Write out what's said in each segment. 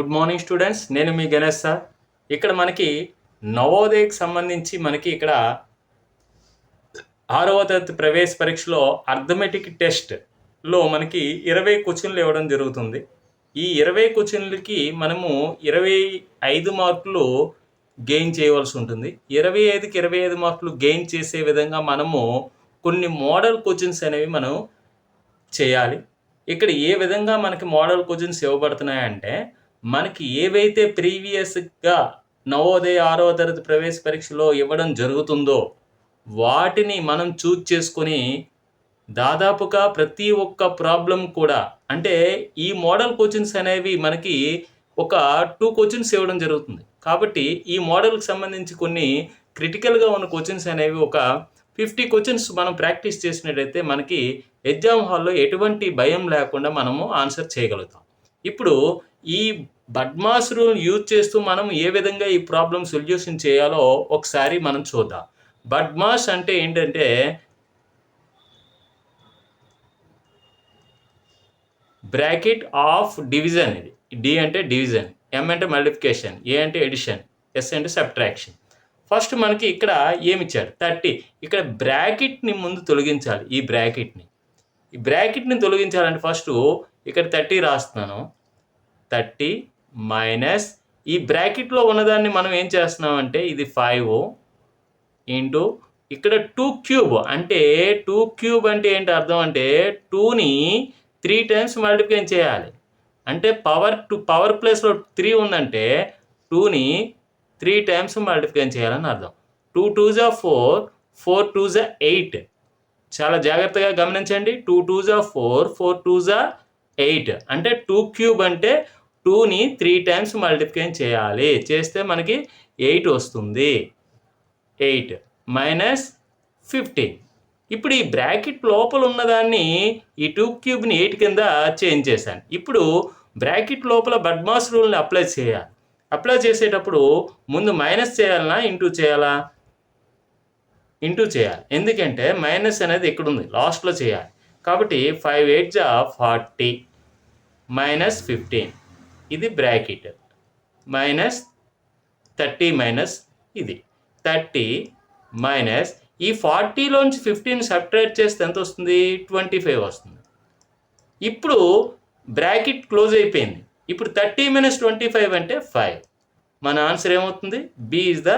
Good morning students నేను మీ Ganesh sir. ఇక్కడ మనకి నవోదయకి సంబంధించి మనకి ఇక్కడ ఆరవ తరగతి ప్రవేశ పరీక్షలో అర్థమెటిక్ టెస్ట్లో మనకి ఇరవై క్వశ్చన్లు ఇవ్వడం జరుగుతుంది. ఈ ఇరవై క్వశ్చన్లకి మనము ఇరవై ఐదు మార్కులు గెయిన్ చేయవలసి ఉంటుంది. ఇరవై ఐదుకి ఇరవై ఐదు మార్కులు గెయిన్ చేసే విధంగా మనము కొన్ని మోడల్ క్వశ్చన్స్ అనేవి మనం చేయాలి. ఇక్కడ ఏ విధంగా మనకి మోడల్ క్వశ్చన్స్ ఇవ్వబడుతున్నాయంటే మనకి ఏవైతే ప్రీవియస్గా నవోదయ ఆరో తరగతి ప్రవేశ పరీక్షలో ఇవ్వడం జరుగుతుందో వాటిని మనం చూజ్ చేసుకొని దాదాపుగా ప్రతి ఒక్క ప్రాబ్లం కూడా అంటే ఈ మోడల్ కోచింగ్స్ అనేవి మనకి ఒక టూ కోచింగ్స్ ఇవ్వడం జరుగుతుంది. కాబట్టి ఈ మోడల్కి సంబంధించి కొన్ని క్రిటికల్గా ఉన్న కోచింగ్స్ అనేవి ఒక ఫిఫ్టీ క్వశ్చన్స్ మనం ప్రాక్టీస్ చేసినట్టయితే మనకి ఎగ్జామ్ హాల్లో ఎటువంటి భయం లేకుండా మనము ఆన్సర్ చేయగలుగుతాం. ఇప్పుడు ఈ బడ్మాస్ రూల్ యూజ్ చేస్తూ మనం ఏ విధంగా ఈ ప్రాబ్లం సొల్యూషన్ చేయాలో ఒకసారి మనం చూద్దాం. బడ్మాస్ అంటే ఏంటంటే బ్రాకెట్ ఆఫ్ డివిజన్ ఇది. డి అంటే డివిజన్ ఎం అంటే మల్టిప్లికేషన్ ఏ అంటే ఎడిషన్ ఎస్ అంటే సబ్ట్రాక్షన్. ఫస్ట్ మనకి ఇక్కడ ఏమి ఇచ్చాడు థర్టీ. ఇక్కడ బ్రాకెట్ని ముందు తొలగించాలి ఈ బ్రాకెట్ని. ఈ బ్రాకెట్ని తొలగించాలంటే ఫస్ట్ ఇక్కడ థర్టీ రాస్తున్నాను. థర్టీ మైనస్ ఈ బ్రాకెట్లో ఉన్నదాన్ని మనం ఏం చేస్తున్నామంటే ఇది ఫైవ్ ఇంటూ ఇక్కడ టూ క్యూబ్ అంటే టూ క్యూబ్ అంటే ఏంటి అర్థం అంటే టూని త్రీ టైమ్స్ మల్టిప్లై చేయాలి. అంటే పవర్ టూ పవర్ ప్లేస్లో త్రీ ఉందంటే టూని త్రీ టైమ్స్ మల్టిప్లై చేయాలని అర్థం. టూ టూ జా ఫోర్ ఫోర్ టూ జా ఎయిట్. చాలా జాగ్రత్తగా గమనించండి. టూ టూ జా ఫోర్ ఫోర్ టూ జా ఎయిట్. అంటే టూ క్యూబ్ అంటే టూని త్రీ టైమ్స్ మల్టిప్లై చేయాలి. చేస్తే మనకి ఎయిట్ వస్తుంది. Eight minus fifteen. ఇప్పుడు ఈ బ్రాకెట్ లోపల ఉన్నదాన్ని ఈ టూ క్యూబ్ని ఎయిట్ కింద చేంజ్ చేశాను. ఇప్పుడు బ్రాకెట్ లోపల బడ్మాస్ రూల్ని అప్లై చేయాలి. అప్లై చేసేటప్పుడు ముందు మైనస్ చేయాలనా ఇంటూ చేయాలా? ఇంటూ చేయాలి. ఎందుకంటే మైనస్ అనేది ఇక్కడ ఉంది లాస్ట్లో చేయాలి. కాబట్టి ఫైవ్ ఎయిట్ జా ఫార్టీ మైనస్ ఫిఫ్టీన్. ఇది బ్రాకెట్. మైనస్ థర్టీ మైనస్ ఇది. థర్టీ మైనస్ ఈ ఫార్టీలోంచి ఫిఫ్టీన్ సబ్ట్రాక్ట్ చేస్తే ఎంత వస్తుంది? ట్వంటీ ఫైవ్ వస్తుంది. ఇప్పుడు బ్రాకెట్ క్లోజ్ అయిపోయింది. ఇప్పుడు థర్టీ మైనస్ ట్వంటీ ఫైవ్ అంటే ఫైవ్. మన ఆన్సర్ ఏమవుతుంది? B is the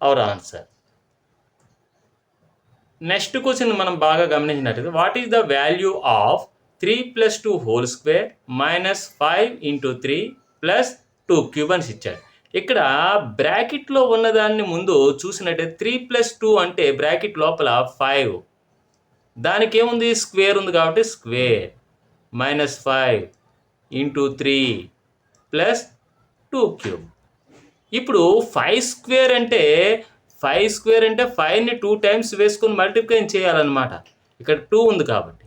our answer next question మనం బాగా గమనించినట్లయితే what is the value of three plus two whole square minus five into three plus two cube అని ఇచ్చాడు. ఇక్కడ బ్రాకెట్లో ఉన్నదాన్ని ముందు చూసినట్టయితే త్రీ ప్లస్ టూ అంటే బ్రాకెట్ లోపల ఫైవ్ దానికి ఏముంది? స్క్వేర్ ఉంది కాబట్టి square minus five into three plus two cube ఇప్పుడు ఫైవ్ స్క్వేర్ అంటే ఫైవ్ స్క్వేర్ అంటే ఫైవ్ని టూ టైమ్స్ వేసుకొని మల్టిప్లై చేయాలన్నమాట. ఇక్కడ టూ ఉంది కాబట్టి.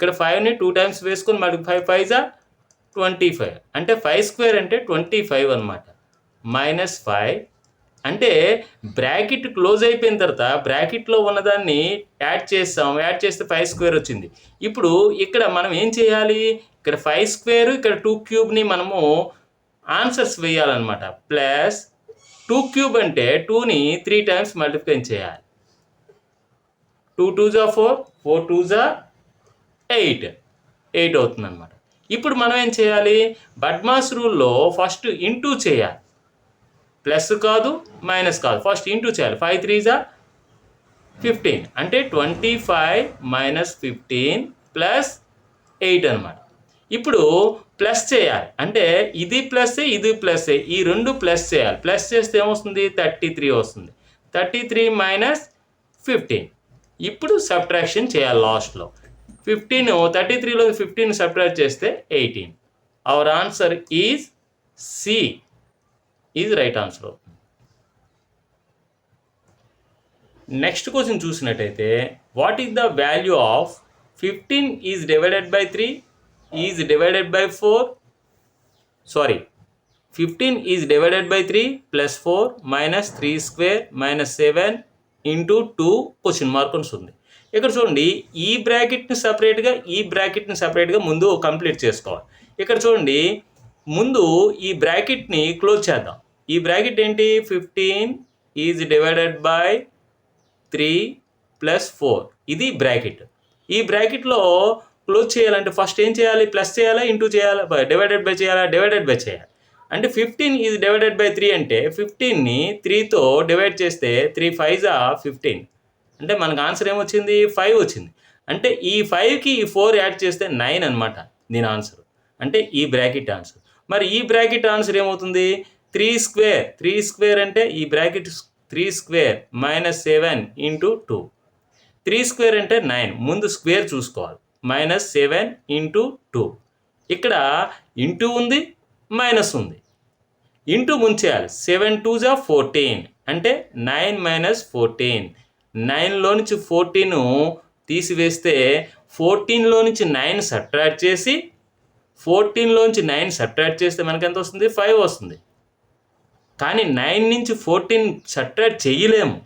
ఇక్కడ ఫైవ్ని టూ టైమ్స్ వేసుకొని మల్టి ఫైవ్ ఫైవ్ జా ట్వంటీ ఫైవ్ అంటే ఫైవ్ స్క్వేర్ అంటే ట్వంటీ ఫైవ్ అనమాట మైనస్ ఫైవ్ అంటే బ్రాకెట్ క్లోజ్ అయిపోయిన తర్వాత బ్రాకెట్లో ఉన్నదాన్ని యాడ్ చేస్తాం. యాడ్ చేస్తే ఫైవ్ స్క్వేర్ వచ్చింది. ఇప్పుడు ఇక్కడ మనం ఏం చేయాలి? ఇక్కడ ఫైవ్ స్క్వేర్ ఇక్కడ టూ క్యూబ్ని మనము ఆన్సర్స్ వేయాలన్నమాట. ప్లస్ టూ క్యూబ్ అంటే టూని త్రీ టైమ్స్ మల్టిప్లై చేయాలి. టూ టూ జా ఫోర్ ఫోర్ టూ జా ఎయిట్ ఎయిట్ అవుతుంది అనమాట ఇప్పుడు మనం ఏం చేయాలి? బడ్మాస్ రూల్లో ఫస్ట్ ఇంటూ చేయాలి. ప్లస్ కాదు మైనస్ కాదు. ఫస్ట్ ఇంటూ చేయాలి. ఫైవ్ త్రీ జా ఫిఫ్టీన్. అంటే twenty five minus fifteen plus eight అనమాట ఇప్పుడు ప్లస్ చేయాలి. అంటే ఇది ప్లస్ ఇది ప్లస్. ఈ రెండు ప్లస్ చేయాలి. ప్లస్ చేస్తే ఏమొస్తుంది? థర్టీ త్రీ వస్తుంది. Thirty three minus fifteen. ఇప్పుడు సబ్ట్రాక్షన్ చేయాలి లాస్ట్లో. ఫిఫ్టీన్ థర్టీ త్రీలో ఫిఫ్టీన్ సబ్ట్రాక్ట్ చేస్తే eighteen our answer is C is right answer next question చూసినట్టయితే what is the value of fifteen is divided by three is divided by four sorry fifteen is divided by three plus four minus three square minus seven into two question mark ఉంది ఇక్కడ చూడండి ఈ బ్రాకెట్ని సపరేట్గా ఈ బ్రాకెట్ని సపరేట్గా ముందు complete చేసుకోవాలి. ఇక్కడ చూడండి ముందు ఈ బ్రాకెట్ని క్లోజ్ చేద్దాం. ఈ బ్రాకెట్ ఏంటి? Fifteen is divided by three plus four. ఇది బ్రాకెట్. ఈ బ్రాకెట్లో క్లోజ్ చేయాలంటే ఫస్ట్ ఏం చేయాలి? ప్లస్ చేయాలా? ఇంటూ చేయాలా? డివైడెడ్ బై చేయాలా? డివైడెడ్ బై చేయాలి. అంటే fifteen is divided by three అంటే ఫిఫ్టీన్ని త్రీతో డివైడ్ చేస్తే త్రీ ఫైవ్ జా ఫిఫ్టీన్. అంటే మనకు ఆన్సర్ ఏమొచ్చింది? ఫైవ్ వచ్చింది. అంటే ఈ ఫైవ్కి ఈ ఫోర్ యాడ్ చేస్తే నైన్ అనమాట దీని ఆన్సర్ అంటే ఈ బ్రాకెట్ ఆన్సర్ మరి ఈ బ్రాకెట్ ఆన్సర్ ఏమవుతుంది? త్రీ స్క్వేర్ త్రీ స్క్వేర్ అంటే ఈ bracket three square minus seven into two three square అంటే నైన్ ముందు స్క్వేర్ చూసుకోవాలి. మైనస్ సెవెన్ ఇంటూ టూ ఇక్కడ ఇంటూ ఉంది మైనస్ ఉంది. ఇంటూ ముంచేయాలి. సెవెన్ టూ జా ఫోర్టీన్ అంటే నైన్ మైనస్ ఫోర్టీన్ నైన్లో నుంచి ఫోర్టీన్ తీసివేస్తే ఫోర్టీన్లో నుంచి నైన్ సబ్ట్రాక్ట్ చేసి ఫోర్టీన్లో నుంచి నైన్ సబ్ట్రాక్ట్ చేస్తే మనకి ఎంత వస్తుంది? ఫైవ్ వస్తుంది. కానీ నైన్ నుంచి ఫోర్టీన్ సబ్ట్రాక్ట్ చేయలేము.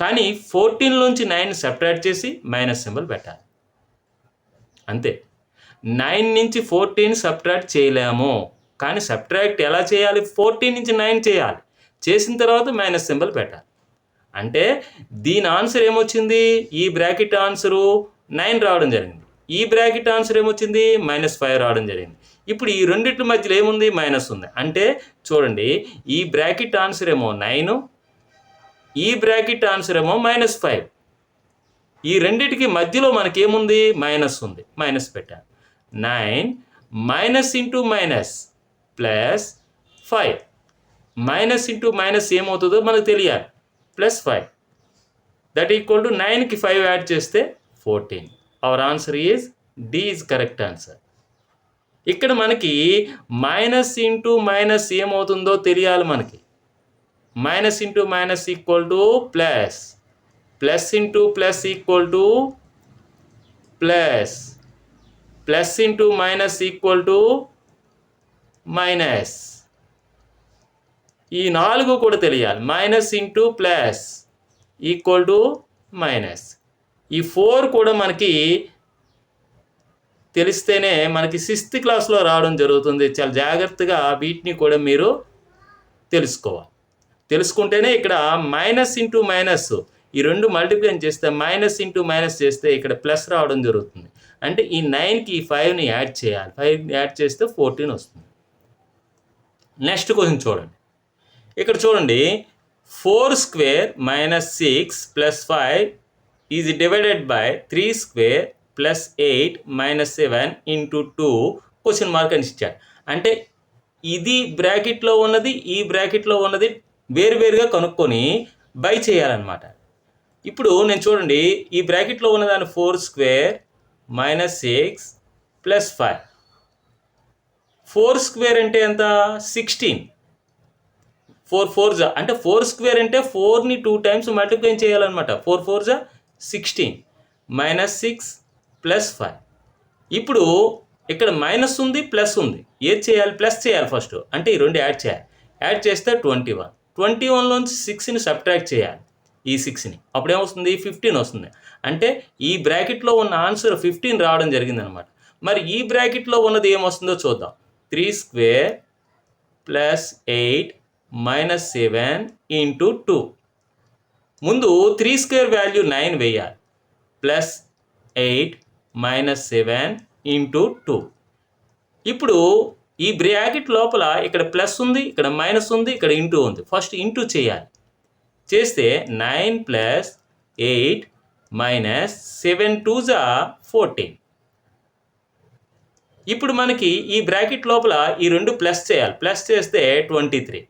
కానీ ఫోర్టీన్లోంచి నైన్ సబ్ట్రాక్ట్ చేసి మైనస్ సింబల్ పెట్టాలి. అంతే. నైన్ నుంచి ఫోర్టీన్ సబ్ట్రాక్ట్ చేయలేము. కానీ సబ్ట్రాక్ట్ ఎలా చేయాలి? ఫోర్టీన్ నుంచి నైన్ చేయాలి. చేసిన తర్వాత మైనస్ సింబల్ పెట్టాలి. అంటే దీని ఆన్సర్ ఏమొచ్చింది? ఈ బ్రాకెట్ ఆన్సరు నైన్ రావడం జరిగింది. ఈ బ్రాకెట్ ఆన్సర్ ఏమొచ్చింది? మైనస్ ఫైవ్ రావడం జరిగింది. ఇప్పుడు ఈ రెండింటి మధ్యలో ఏముంది? మైనస్ ఉంది. అంటే చూడండి ఈ బ్రాకెట్ ఆన్సర్ ఏమో నైన్ ఈ బ్రాకెట్ ఆన్సర్ ఏమో మైనస్ ఫైవ్ ఈ రెండిటికి మధ్యలో మనకి ఏముంది మైనస్ ఉంది. మైనస్ పెట్టాను nine minus into minus plus five minus into minus ఏమవుతుందో మనకు తెలియాలి. Plus five that equal to నైన్కి ఫైవ్ యాడ్ చేస్తే fourteen our answer is D is correct answer ఇక్కడ మనకి మైనస్ ఇంటూ మైనస్ ఏమవుతుందో తెలియాలి మనకి. Minus into minus equal to plus plus into plus equal to plus plus into minus equal to minus ఈ నాలుగు కూడా తెలియాలి. Minus into plus equal to minus ఈ ఫోర్ కూడా మనకి తెలిస్తేనే మనకి సిక్స్త్ క్లాస్లో రావడం జరుగుతుంది. చాలా జాగ్రత్తగా వీటిని కూడా మీరు తెలుసుకోవాలి. తెలుసుకుంటేనే ఇక్కడ మైనస్ ఇంటూ మైనస్ ఈ రెండు మల్టిప్లై చేస్తే మైనస్ ఇంటూ మైనస్ చేస్తే ఇక్కడ ప్లస్ రావడం జరుగుతుంది. అంటే ఈ నైన్కి ఈ ఫైవ్ని యాడ్ చేయాలి. ఫైవ్ యాడ్ చేస్తే ఫోర్టీన్ వస్తుంది. నెక్స్ట్ క్వశ్చన్ చూడండి. ఇక్కడ చూడండి four square minus six plus five is divided by three square plus eight minus seven into two question mark అని ఇచ్చారు. అంటే ఇది బ్రాకెట్లో ఉన్నది ఈ బ్రాకెట్లో ఉన్నది వేరువేరుగా కనుక్కొని బై చేయాలన్నమాట. ఇప్పుడు నేను చూడండి ఈ బ్రాకెట్లో ఉన్నదాన్ని four square minus six plus five. Four square అంటే ఎంత? సిక్స్టీన్. ఫోర్ ఫోర్ జా. అంటే ఫోర్ స్క్వేర్ అంటే ఫోర్ని టూ టైమ్స్ మల్టిప్లై చేయాలన్నమాట. ఫోర్ ఫోర్ జా sixteen. Minus six plus five. ఇప్పుడు ఇక్కడ మైనస్ ఉంది ప్లస్ ఉంది. ఏది చేయాలి? ప్లస్ చేయాలి ఫస్ట్. అంటే ఈ రెండు యాడ్ చేయాలి. యాడ్ చేస్తే ట్వంటీ వన్. ట్వంటీ వన్లోంచి సిక్స్ని సబ్ట్రాక్ట్ చేయాలి. ఈ సిక్స్ని. అప్పుడు ఏమొస్తుంది ఫిఫ్టీన్ వస్తుంది. అంటే ఈ బ్రాకెట్లో ఉన్న ఆన్సర్ ఫిఫ్టీన్ రావడం జరిగిందనమాట మరి ఈ బ్రాకెట్లో ఉన్నది ఏమొస్తుందో చూద్దాం. Three square plus eight minus seven into two ముందు త్రీ స్క్వేర్ వాల్యూ నైన్ వేయాలి. Plus eight minus seven into two ఇప్పుడు ఈ బ్రాకెట్ లోపల ఇక్కడ ప్లస్ ఉంది ఇక్కడ మైనస్ ఉంది ఇక్కడ ఇంటూ ఉంది. ఫస్ట్ ఇంటూ చేయాలి. చేస్తే nine plus eight minus seven two జా ఫోర్టీన్ ఇప్పుడు మనకి ఈ బ్రాకెట్ లోపల ఈ రెండు ప్లస్ చేయాలి. ప్లస్ చేస్తే twenty three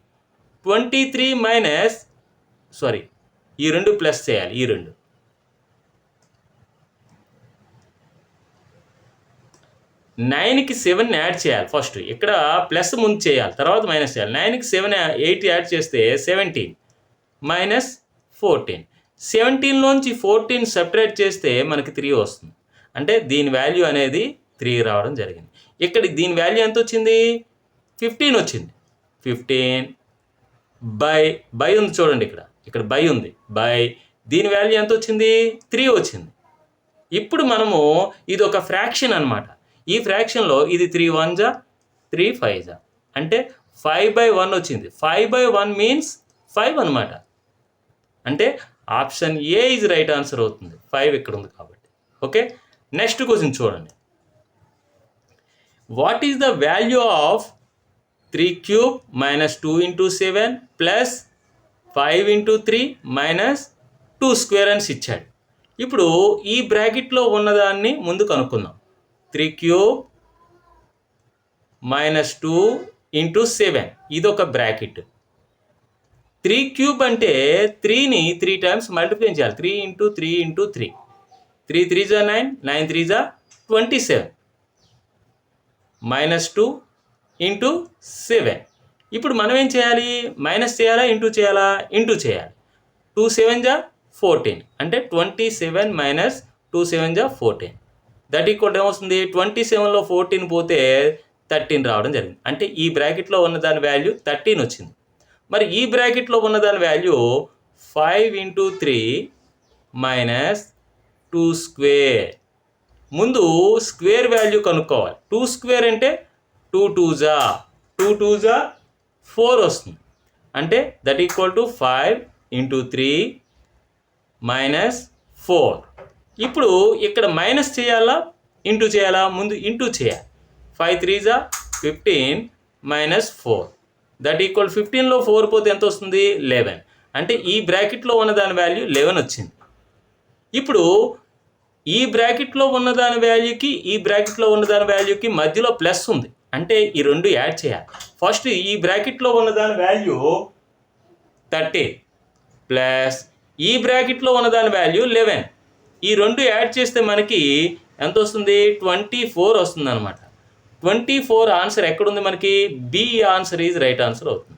twenty three minus sorry ఈ రెండు ప్లస్ చేయాలి ఈ రెండు. నైన్కి సెవెన్ యాడ్ చేయాలి ఫస్ట్ ఇక్కడ ప్లస్ ముందు చేయాలి తర్వాత మైనస్ చేయాలి. నైన్కి సెవెన్ ఎయిట్ యాడ్ చేస్తే సెవెంటీన్ మైనస్ ఫోర్టీన్ సెవెంటీన్లోంచి ఫోర్టీన్ సెపరేట్ చేస్తే మనకి త్రీ వస్తుంది. అంటే దీని వాల్యూ అనేది త్రీ రావడం జరిగింది. ఇక్కడ దీని వాల్యూ ఎంత వచ్చింది? ఫిఫ్టీన్ వచ్చింది. ఫిఫ్టీన్ బై బై ఉంది చూడండి ఇక్కడ. ఇక్కడ బై ఉంది. బై. దీని వాల్యూ ఎంత వచ్చింది? త్రీ వచ్చింది. ఇప్పుడు మనము ఇది ఒక ఫ్రాక్షన్ అన్నమాట. ఈ ఫ్రాక్షన్లో ఇది త్రీ వన్ జా? త్రీ ఫైవ్ జా? అంటే ఫైవ్ బై వన్ వచ్చింది. Five by one means five అనమాట అంటే option A is right answer అవుతుంది. ఫైవ్ ఇక్కడ ఉంది కాబట్టి. ఓకే నెక్స్ట్ క్వశ్చన్ చూడండి. What is the value of three cube minus two into seven plus five into three minus two square అని ఇచ్చాడు ఇప్పుడు ఈ బ్రాకెట్లో ఉన్నదాన్ని ముందు కనుక్కుందాం. Three cube minus two into seven ఇది ఒక బ్రాకెట్ త్రీ క్యూబ్ అంటే త్రీని త్రీ టైమ్స్ మల్టిప్లై చేయాలి. Three into three into three three three జా నైన్ నైన్ త్రీ జా twenty seven minus two into seven. ఇప్పుడు మనం ఏం చేయాలి? మైనస్ చేయాలా? ఇంటూ చేయాలా? ఇంటూ చేయాలి. టూ సెవెన్ జా ఫోర్టీన్. అంటే twenty seven minus two seven జా ఫోర్టీన్. దట్ ఈక్వల్ ఏమొస్తుంది? ట్వంటీ సెవెన్లో ఫోర్టీన్ పోతే థర్టీన్ రావడం జరిగింది. అంటే ఈ బ్రాకెట్లో ఉన్న దాని వాల్యూ థర్టీన్ వచ్చింది. మరి ఈ బ్రాకెట్లో ఉన్న దాని value five into three minus two square. ముందు స్క్వేర్ వాల్యూ కనుక్కోవాలి. టూ స్క్వేర్ అంటే టూ టూ జా. టూ టూ జా ఫోర్ వస్తుంది. అంటే that equal to five into three minus four. ఇప్పుడు ఇక్కడ మైనస్ చేయాలా? ఇంటూ చేయాలా? ముందు ఇంటూ చేయాలి. ఫైవ్ త్రీ జా fifteen minus four. That equal ఫిఫ్టీన్లో ఫోర్ పోతే ఎంత వస్తుంది? లెవెన్. అంటే ఈ బ్రాకెట్లో ఉన్న దాని వాల్యూ లెవెన్ వచ్చింది. ఇప్పుడు ఈ బ్రాకెట్లో ఉన్న దాని వాల్యూకి ఈ బ్రాకెట్లో ఉన్న దాని వాల్యూకి మధ్యలో ప్లస్ ఉంది. అంటే ఈ రెండు యాడ్ చేయాలి. ఫస్ట్ ఈ బ్రాకెట్లో ఉన్న దాని వాల్యూ థర్టీ ప్లస్ ఈ బ్రాకెట్లో ఉన్న దాని వాల్యూ లెవెన్. ఈ రెండు యాడ్ చేస్తే మనకి ఎంత వస్తుంది? ట్వంటీ ఫోర్ వస్తుంది అనమాట ట్వంటీ ఫోర్ ఆన్సర్ ఎక్కడుంది మనకి? B answer is right answer అవుతుంది.